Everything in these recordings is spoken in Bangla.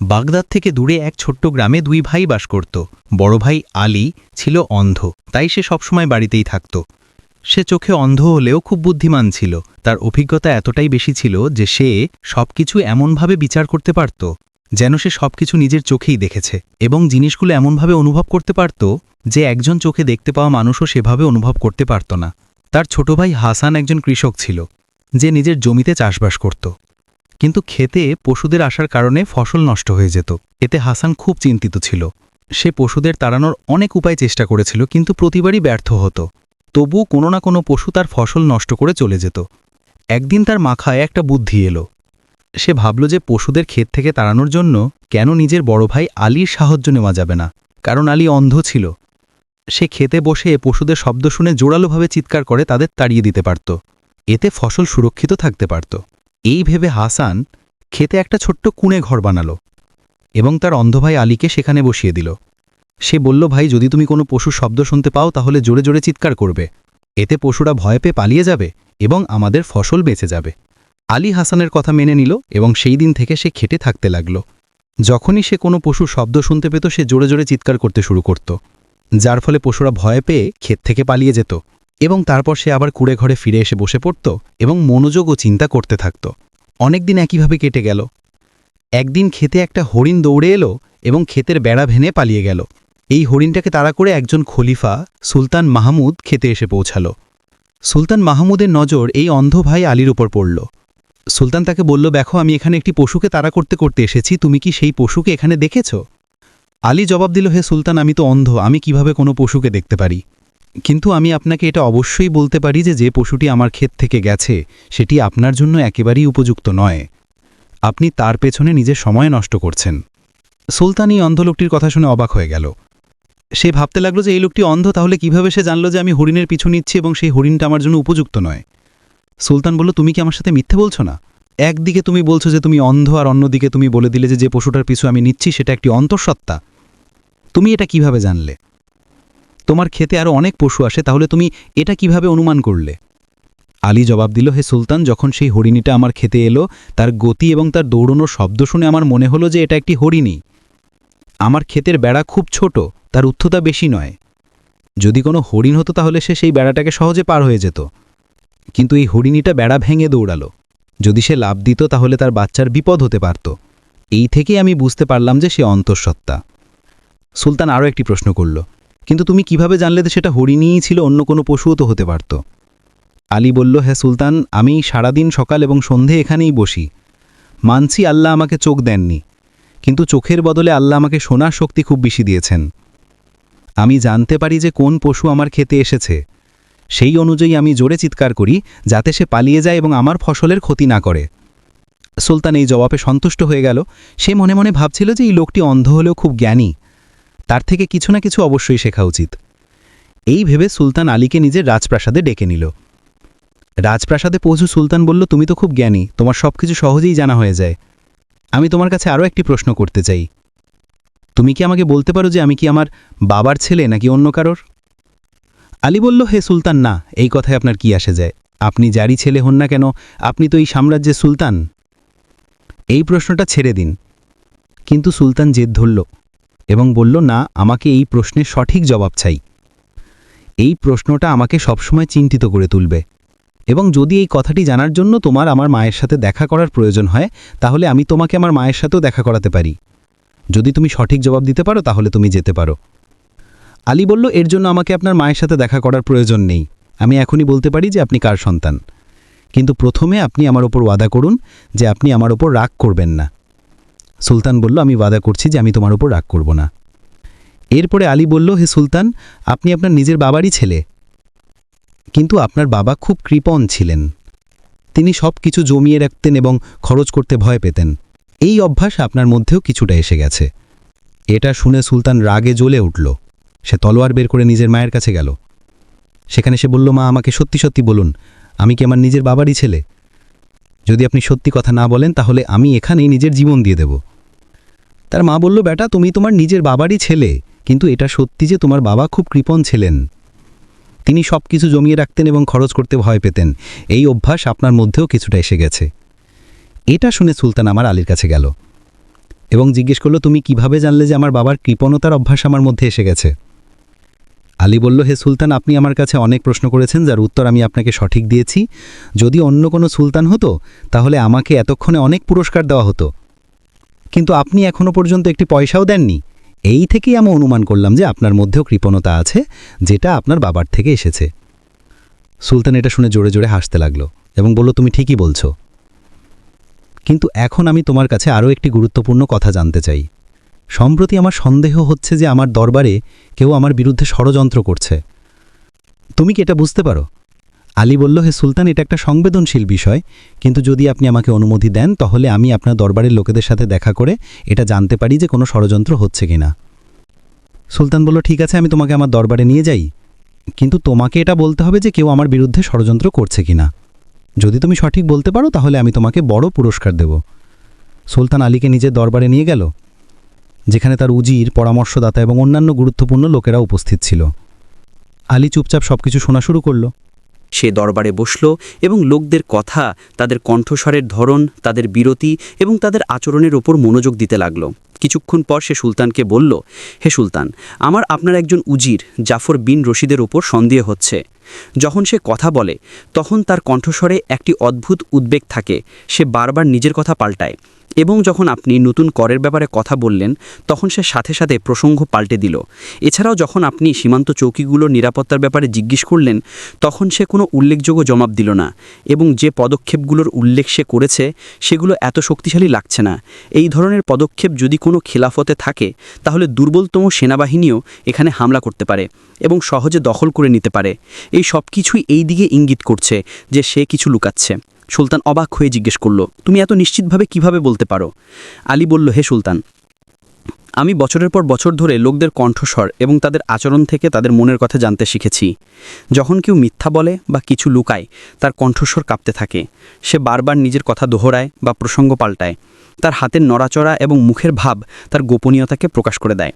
বাগদাদ থেকে দূরে এক ছোট্ট গ্রামে দুই ভাই বাস করত। বড় ভাই আলী ছিল অন্ধ, তাই সে সবসময় বাড়িতেই থাকত। সে চোখে অন্ধ হলেও খুব বুদ্ধিমান ছিল। তার অভিজ্ঞতা এতটাই বেশি ছিল যে সে সবকিছু এমনভাবে বিচার করতে পারত, যেন সে সবকিছু নিজের চোখেই দেখেছে এবং জিনিসগুলো এমনভাবে অনুভব করতে পারত যে একজন চোখে দেখতে পাওয়া মানুষও সেভাবে অনুভব করতে পারত না। তার ছোট ভাই হাসান একজন কৃষক ছিল, যে নিজের জমিতে চাষবাস করত। কিন্তু খেতে পশুদের আসার কারণে ফসল নষ্ট হয়ে যেত। এতে হাসান খুব চিন্তিত ছিল। সে পশুদের তাড়ানোর অনেক উপায় চেষ্টা করেছিল, কিন্তু প্রতিবারই ব্যর্থ হতো। তবু কোনো না কোনো পশু তার ফসল নষ্ট করে চলে যেত। একদিন তার মাখায় একটা বুদ্ধি এলো। সে ভাবল যে পশুদের ক্ষেত থেকে তাড়ানোর জন্য কেন নিজের বড় ভাই আলীর সাহায্য নেওয়া যাবে না, কারণ আলী অন্ধ ছিল। সে খেতে বসে পশুদের শব্দ শুনে জোরালোভাবে চিৎকার করে তাদের তাড়িয়ে দিতে পারত। এতে ফসল সুরক্ষিত থাকতে পারত। এই ভেবে হাসান খেতে একটা ছোট্ট কুঁড়ে ঘর বানালো এবং তার অন্ধ ভাই আলীকে সেখানে বসিয়ে দিল। সে বলল, ভাই, যদি তুমি কোনো পশুর শব্দ শুনতে পাও, তাহলে জোরে জোরে চিৎকার করবে। এতে পশুরা ভয় পেয়ে পালিয়ে যাবে এবং আমাদের ফসল বেঁচে যাবে। আলী হাসানের কথা মেনে নিল এবং সেই দিন থেকে সে খেটে থাকতে লাগল। যখনই সে কোনো পশুর শব্দ শুনতে পেত, সে জোরে জোরে চিৎকার করতে শুরু করত, যার ফলে পশুরা ভয় পেয়ে ক্ষেত থেকে পালিয়ে যেত। এবং তারপর সে আবার কুড়ে ঘরে ফিরে এসে বসে পড়ত এবং মনোযোগ ও চিন্তা করতে থাকত। অনেকদিন একইভাবে কেটে গেল। একদিন খেতে একটা হরিণ দৌড়ে এলো এবং ক্ষেতের বেড়া ভেঙে পালিয়ে গেল। এই হরিণটাকে তাড়া করে একজন খলিফা, সুলতান মাহমুদ, খেতে এসে পৌঁছাল। সুলতান মাহমুদের নজর এই অন্ধ ভাই আলীর উপর পড়ল। সুলতান তাকে বলল, দেখো, আমি এখানে একটি পশুকে তাড়া করতে করতে এসেছি, তুমি কি সেই পশুকে এখানে দেখেছ? আলী জবাব দিল, হে সুলতান, আমি তো অন্ধ, আমি কীভাবে কোনো পশুকে দেখতে পারি? কিন্তু আমি আপনাকে এটা অবশ্যই বলতে পারি যে যে পশুটি আমার ক্ষেত থেকে গেছে, সেটি আপনার জন্য একেবারেই উপযুক্ত নয়। আপনি তার পেছনে নিজের সময় নষ্ট করছেন। সুলতান অন্ধ লোকটির কথা শুনে অবাক হয়ে গেল। সে ভাবতে লাগল যে এই লোকটি অন্ধ, তাহলে কীভাবে সে জানলো যে আমি হরিণের পিছু নিচ্ছি এবং সেই হরিণটা আমার জন্য উপযুক্ত নয়? সুলতান বলল, তুমি কি আমার সাথে মিথ্যে বলছো না? একদিকে তুমি বলছো যে তুমি অন্ধ আর অন্যদিকে তুমি বলে দিলে যে যে পশুটার পিছু আমি নিচ্ছি, সেটা একটি অন্তঃসত্ত্বা। তুমি এটা কীভাবে জানলে? তোমার খেতে আরও অনেক পশু আসে, তাহলে তুমি এটা কীভাবে অনুমান করলে? আলী জবাব দিল, হে সুলতান, যখন সেই হরিণীটা আমার খেতে এলো, তার গতি এবং তার দৌড়নোর শব্দ শুনে আমার মনে হলো যে এটা একটি হরিণী। আমার ক্ষেতের বেড়া খুব ছোট, তার উচ্চতা বেশি নয়। যদি কোনো হরিণ হতো, তাহলে সে সেই বেড়াটাকে সহজে পার হয়ে যেত। কিন্তু এই হরিণীটা বেড়া ভেঙে দৌড়ালো। যদি সে লাভ দিত, তাহলে তার বাচ্চার বিপদ হতে পারত। এই থেকেই আমি বুঝতে পারলাম যে সে অন্তঃসত্ত্বা। সুলতান আরও একটি প্রশ্ন করল কিন্তু তুমি কীভাবে জানলে সেটা হরিণীই ছিল, অন্য কোনো পশুও তো হতে পারত? আলী বলল হ্যাঁ সুলতান, আমি সারাদিন সকাল এবং সন্ধে এখানেই বসি। মানছি আল্লাহ আমাকে চোখ দেননি, কিন্তু চোখের বদলে আল্লাহ আমাকে শোনার শক্তি খুব বেশি দিয়েছেন। আমি জানতে পারি যে কোন পশু আমার খেতে এসেছে। সেই অনুযায়ী আমি জোরে চিৎকার করি, যাতে সে পালিয়ে যায় এবং আমার ফসলের ক্ষতি না করে। সুলতান এই জবাবে সন্তুষ্ট হয়ে গেল। সে মনে মনে ভাবছিল যে এই লোকটি অন্ধ হলেও খুব জ্ঞানী। তার থেকে কিছু না কিছু অবশ্যই শেখা উচিত। এই ভেবে সুলতান আলীকে নিজের রাজপ্রাসাদে ডেকে নিল। রাজপ্রাসাদে পৌঁছু সুলতান বলল, তুমি তো খুব জ্ঞানী, তোমার সব কিছু সহজেই জানা হয়ে যায়। আমি তোমার কাছে আরও একটি প্রশ্ন করতে চাই। তুমি কি আমাকে বলতে পারো যে আমি কি আমার বাবার ছেলে নাকি অন্য কারোর? আলী বলল, হে সুলতান, না, এই কথায় আপনার কি আসে যায়? আপনি যারই ছেলে হন না কেন, আপনি তো এই সাম্রাজ্যের সুলতান? এই প্রশ্নটা ছেড়ে দিন। কিন্তু সুলতান জেদ ধরল। এবং বলল, না, আমাকে এই প্রশ্নের সঠিক জবাব চাই। এই প্রশ্নটা আমাকে সবসময় চিন্তিত করে তুলবে। এবং যদি এই কথাটি জানার জন্য তোমার আমার মায়ের সাথে দেখা করার প্রয়োজন হয়, তাহলে আমি তোমাকে আমার মায়ের সাথেও দেখা করাতে পারি। যদি তুমি সঠিক জবাব দিতে পারো, তাহলে তুমি যেতে পারো। আলী বলল, এর জন্য আমাকে আপনার মায়ের সাথে দেখা করার প্রয়োজন নেই। আমি এখনই বলতে পারি যে আপনি কার সন্তান। কিন্তু প্রথমে আপনি আমার ওপর ওয়াদা করুন যে আপনি আমার ওপর রাগ করবেন না। সুলতান বলল, আমি ওয়াদা করছি যে আমি তোমার ওপর রাগ করব না। এরপরে আলী বলল, হে সুলতান, আপনি আপনার নিজের বাবারই ছেলে। কিন্তু আপনার বাবা খুব কৃপণ ছিলেন। তিনি সব কিছু জমিয়ে রাখতেন এবং খরচ করতে ভয় পেতেন। এই অভ্যাস আপনার মধ্যেও কিছুটা এসে গেছে। এটা শুনে সুলতান রাগে জ্বলে উঠল। সে তলোয়ার বের করে নিজের মায়ের কাছে গেল। সেখানে সে বলল, মা, আমাকে সত্যি সত্যি বলুন, আমি কি আমার নিজের বাবারই ছেলে? যদি আপনি সত্যি কথা না বলেন, তাহলে আমি এখানেই নিজের জীবন দিয়ে দেব। তার মা বলল, বেটা, তুমি তোমার নিজের বাবারই ছেলে, কিন্তু এটা সত্যি যে তোমার বাবা খুব কৃপণ ছিলেন। তিনি সব কিছু জমিয়ে রাখতেন এবং খরচ করতে ভয় পেতেন। এই অভ্যাস আপনার মধ্যেও কিছুটা এসে গেছে। এটা শুনে সুলতান আমার আলীর কাছে গেল এবং জিজ্ঞেস করল, তুমি কীভাবে জানলে যে আমার বাবার কৃপণতার অভ্যাস আমার মধ্যে এসে গেছে? আলী বলল, হে সুলতান, আপনি আমার কাছে অনেক প্রশ্ন করেছেন, যার উত্তর আমি আপনাকে সঠিক দিয়েছি। যদি অন্য কোনো সুলতান হতো, তাহলে আমাকে এতক্ষণে অনেক পুরস্কার দেওয়া হতো। কিন্তু আপনি এখনও পর্যন্ত একটি পয়সাও দেননি। এই থেকেই আমি অনুমান করলাম যে আপনার মধ্যেও কৃপণতা আছে, যেটা আপনার বাবার থেকে এসেছে। সুলতান এটা শুনে জোরে জোরে হাসতে লাগল এবং বলল, তুমি ঠিকই বলছো। কিন্তু এখন আমি তোমার কাছে আরও একটি গুরুত্বপূর্ণ কথা জানতে চাই। সম্প্রতি আমার সন্দেহ হচ্ছে যে আমার দরবারে কেউ আমার বিরুদ্ধে ষড়যন্ত্র করছে। তুমি কি এটা বুঝতে পারো? আলী বলল, হে সুলতান, এটা একটা সংবেদনশীল বিষয়। কিন্তু যদি আপনি আমাকে অনুমতি দেন, তাহলে আমি আপনার দরবারের লোকেদের সাথে দেখা করে এটা জানতে পারি যে কোনো ষড়যন্ত্র হচ্ছে কিনা। সুলতান বলল, ঠিক আছে, আমি তোমাকে আমার দরবারে নিয়ে যাই। কিন্তু তোমাকে এটা বলতে হবে যে কেউ আমার বিরুদ্ধে ষড়যন্ত্র করছে কিনা। যদি তুমি সঠিক বলতে পারো, তাহলে আমি তোমাকে বড় পুরস্কার দেব। সুলতান আলীকে নিজের দরবারে নিয়ে গেল, যেখানে তার উজির, পরামর্শদাতা এবং অন্যান্য গুরুত্বপূর্ণ লোকেরা উপস্থিত ছিল। আলী চুপচাপ সবকিছু শোনা শুরু করল। সে দরবারে বসল এবং লোকদের কথা, তাদের কণ্ঠস্বরের ধরন, তাদের বিরতি এবং তাদের আচরণের ওপর মনোযোগ দিতে লাগল। কিছুক্ষণ পর সে সুলতানকে বলল, হে সুলতান, আমার আপনার একজন উজির, জাফর বিন রশিদের ওপর সন্দেহ হচ্ছে। যখন সে কথা বলে, তখন তার কণ্ঠস্বরে একটি অদ্ভুত উদ্বেগ থাকে। সে বারবার নিজের কথা পাল্টায় এবং যখন আপনি নতুন করের ব্যাপারে কথা বললেন, তখন সে সাথে সাথে প্রসঙ্গ পাল্টে দিল। এছাড়াও যখন আপনি সীমান্ত চৌকিগুলোর নিরাপত্তার ব্যাপারে জিজ্ঞেস করলেন, তখন সে কোনো উল্লেখযোগ্য জবাব দিল না এবং যে পদক্ষেপগুলোর উল্লেখ সে করেছে, সেগুলো এত শক্তিশালী লাগছে না। এই ধরনের পদক্ষেপ যদি কোনো খেলাফতে থাকে, তাহলে দুর্বলতম সেনাবাহিনীও এখানে হামলা করতে পারে এবং সহজে দখল করে নিতে পারে। এই সব কিছুই এই দিকে ইঙ্গিত করছে যে সে কিছু লুকাচ্ছে। সুলতান অবাক হয়ে জিজ্ঞেস করল, তুমি এত নিশ্চিতভাবে কীভাবে বলতে পারো? আলী বলল, হে সুলতান, আমি বছরের পর বছর ধরে লোকদের কণ্ঠস্বর এবং তাদের আচরণ থেকে তাদের মনের কথা জানতে শিখেছি। যখন কেউ মিথ্যা বলে বা কিছু লুকায়, তার কণ্ঠস্বর কাঁপতে থাকে। সে বারবার নিজের কথা দোহরায় বা প্রসঙ্গ পাল্টায়। তার হাতের নড়াচড়া এবং মুখের ভাব তার গোপনীয়তাকে প্রকাশ করে দেয়।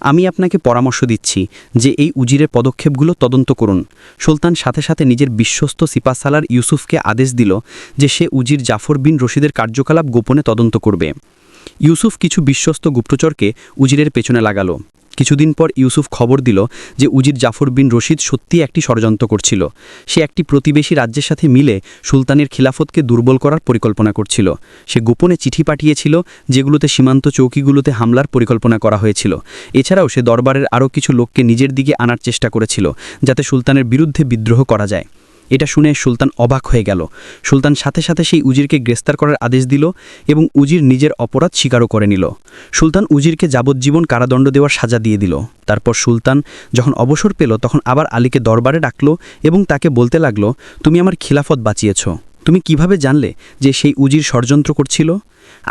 আমি আপনাকে পরামর্শ দিচ্ছি যে এই উজিরের পদক্ষেপগুলো তদন্ত করুন। সুলতান সাথে সাথে নিজের বিশ্বস্ত সিপাসালার ইউসুফকে আদেশ দিল যে সে উজির জাফর বিন রশিদের কার্যকলাপ গোপনে তদন্ত করবে। ইউসুফ কিছু বিশ্বস্ত গুপ্তচরকে উজিরের পেছনে লাগালো। কিছুদিন পর ইউসুফ খবর দিল যে উজির জাফর বিন রশিদ সত্যি একটি ষড়যন্ত্র করছিল। সে একটি প্রতিবেশী রাজ্যের সাথে মিলে সুলতানের খিলাফতকে দুর্বল করার পরিকল্পনা করছিল। সে গোপনে চিঠি পাঠিয়েছিল যেগুলোতে সীমান্ত চৌকিগুলোতে হামলার পরিকল্পনা করা হয়েছিল। এছাড়াও সে দরবারের আরও কিছু লোককে নিজের দিকে আনার চেষ্টা করেছিল, যাতে সুলতানের বিরুদ্ধে বিদ্রোহ করা যায়। এটা শুনে সুলতান অবাক হয়ে গেল। সুলতান সাথে সাথে সেই উজিরকে গ্রেস্তার করার আদেশ দিল এবং উজির নিজের অপরাধ স্বীকারও করে নিল। সুলতান উজিরকে যাবজ্জীবন কারাদণ্ড দেওয়ার সাজা দিয়ে দিল। তারপর সুলতান যখন অবসর পেল, তখন আবার আলীকে দরবারে ডাকল এবং তাকে বলতে লাগল, তুমি আমার খিলাফত বাঁচিয়েছ। তুমি কীভাবে জানলে যে সেই উজির ষড়যন্ত্র করছিল?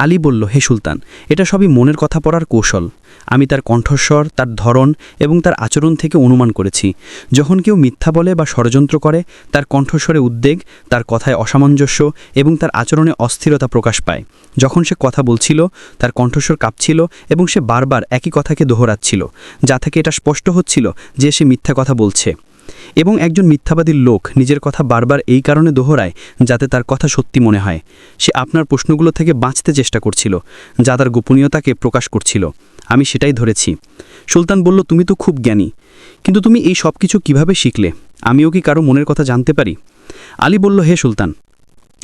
আলী বলল, হে সুলতান, এটা সবই মনের কথা পড়ার কৌশল। আমি তার কণ্ঠস্বর, তার ধরন এবং তার আচরণ থেকে অনুমান করেছি। যখন কেউ মিথ্যা বলে বা ষড়যন্ত্র করে, তার কণ্ঠস্বরে উদ্বেগ, তার কথায় অসামঞ্জস্য এবং তার আচরণে অস্থিরতা প্রকাশ পায়। যখন সে কথা বলছিল, তার কণ্ঠস্বর কাঁপছিল এবং সে বারবার একই কথাকে দোহরাচ্ছিল, যা থেকে এটা স্পষ্ট হচ্ছিল যে সে মিথ্যা কথা বলছে। এবং একজন মিথ্যাবাদীর লোক নিজের কথা বারবার এই কারণে দোহরায় যাতে তার কথা সত্যি মনে হয়। সে আপনার প্রশ্নগুলো থেকে বাঁচতে চেষ্টা করছিল, যা তার গোপনীয়তাকে প্রকাশ করছিল। আমি সেটাই ধরেছি। সুলতান বলল, তুমি তো খুব জ্ঞানী, কিন্তু তুমি এই সব কিছু কীভাবে শিখলে? আমিও কি কারও মনের কথা জানতে পারি? আলী বলল, হে সুলতান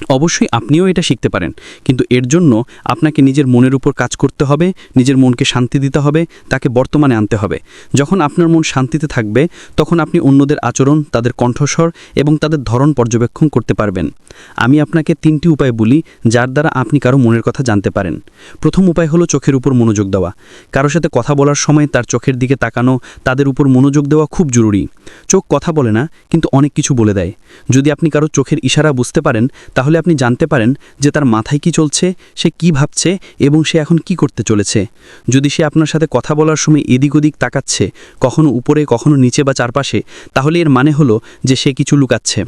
অবশ্যই আপনিও এটা শিখতে পারেন। কিন্তু এর জন্য আপনাকে নিজের মনের উপর কাজ করতে হবে, নিজের মনকে শান্তি দিতে হবে, তাকে বর্তমানে আনতে হবে। যখন আপনার মন শান্তিতে থাকবে, তখন আপনি অন্যদের আচরণ, তাদের কণ্ঠস্বর এবং তাদের ধরন পর্যবেক্ষণ করতে পারবেন। আমি আপনাকে তিনটি উপায় বলি, যার দ্বারা আপনি কারও মনের কথা জানতে পারেন। প্রথম উপায় হলো চোখের উপর মনোযোগ দেওয়া। কারও সাথে কথা বলার সময় তার চোখের দিকে তাকানো, তাদের উপর মনোযোগ দেওয়া খুব জরুরি। চোখ কথা বলে না, কিন্তু অনেক কিছু বলে দেয়। যদি আপনি কারও চোখের ইশারা বুঝতে পারেন, তাহলে আপনি জানতে পারেন যে তার মাথায় কি চলছে, সে কি ভাবছে এবং সে এখন কি করতে চলেছে। যদি সে আপনার সাথে কথা বলার সময় এদিক ওদিক তাকাচ্ছে, কখনো উপরে, কখনো নিচে বা চারপাশে, তাহলে এর মানে হলো যে সে কিছু লুকাচ্ছে।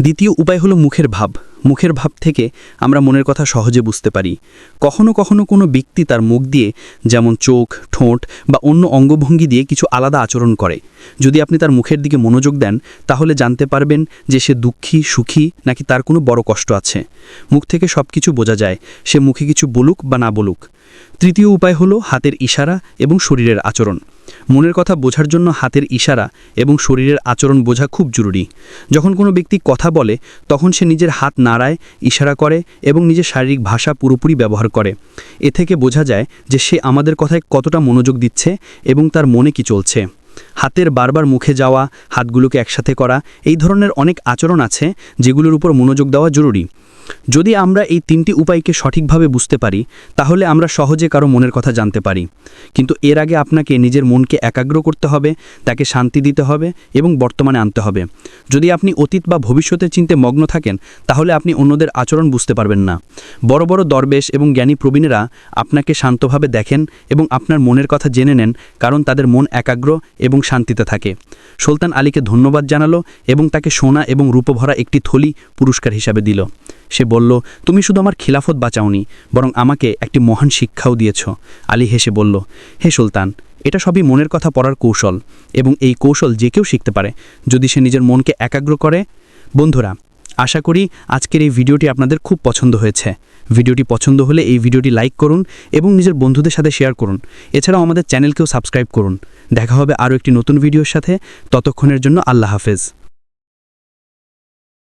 দ্বিতীয় উপায় হলো মুখের ভাব। মুখের ভাব থেকে আমরা মনের কথা সহজে বুঝতে পারি। কখনো কখনো কোনো ব্যক্তি তার মুখ দিয়ে যেমন চোখ, ঠোঁট বা অন্য অঙ্গভঙ্গি দিয়ে কিছু আলাদা আচরণ করে। যদি আপনি তার মুখের দিকে মনোযোগ দেন, তাহলে জানতে পারবেন যে সে দুঃখী, সুখী নাকি তার কোনো বড় কষ্ট আছে। মুখ থেকে সব কিছু বোঝা যায়, সে মুখে কিছু বলুক বা না বলুক। তৃতীয় উপায় হলো হাতের ইশারা এবং শরীরের আচরণ। মনের কথা বোঝার জন্য হাতের ইশারা এবং শরীরের আচরণ বোঝা খুব জরুরি। যখন কোনো ব্যক্তি কথা বলে, তখন সে নিজের হাত নাড়ায়, ইশারা করে এবং নিজের শারীরিক ভাষা পুরোপুরি ব্যবহার করে। এ থেকে বোঝা যায় যে সে আমাদের কথায় কতটা মনোযোগ দিচ্ছে এবং তার মনে কি চলছে। হাতের বারবার মুখে যাওয়া, হাতগুলোকে একসাথে করা, এই ধরনের অনেক আচরণ আছে যেগুলোর উপর মনোযোগ দেওয়া জরুরি। যদি আমরা এই তিনটি উপায়কে সঠিকভাবে বুঝতে পারি, তাহলে আমরা সহজে কারও মনের কথা জানতে পারি। কিন্তু এর আগে আপনাকে নিজের মনকে একাগ্র করতে হবে, তাকে শান্তি দিতে হবে এবং বর্তমানে আনতে হবে। যদি আপনি অতীত বা ভবিষ্যতের চিন্তে মগ্ন থাকেন, তাহলে আপনি অন্যদের আচরণ বুঝতে পারবেন না। বড় বড় দরবেশ এবং জ্ঞানী প্রবীণেরা আপনাকে শান্তভাবে দেখেন এবং আপনার মনের কথা জেনে নেন, কারণ তাদের মন একাগ্র এবং শান্তিতে থাকে। সুলতান আলীকে ধন্যবাদ জানালো এবং তাকে সোনা এবং রূপভরা একটি থলি পুরস্কার হিসাবে দিল। সে বলল, তুমি শুধু আমার খিলাফত বাঁচাওনি, বরং আমাকে একটি মহান শিক্ষাও দিয়েছ। আলী হেসে বলল, হে সুলতান, এটা সবই মনের কথা পড়ার কৌশল, এবং এই কৌশল যে কেউ শিখতে পারে, যদি সে নিজের মনকে একাগ্র করে। বন্ধুরা, আশা করি আজকের এই ভিডিওটি আপনাদের খুব পছন্দ হয়েছে। ভিডিওটি পছন্দ হলে এই ভিডিওটি লাইক করুন এবং নিজের বন্ধুদের সাথে শেয়ার করুন। এছাড়াও আমাদের চ্যানেলকেও সাবস্ক্রাইব করুন। দেখা হবে আরও একটি নতুন ভিডিওর সাথে। ততক্ষণের জন্য আল্লাহ হাফেজ।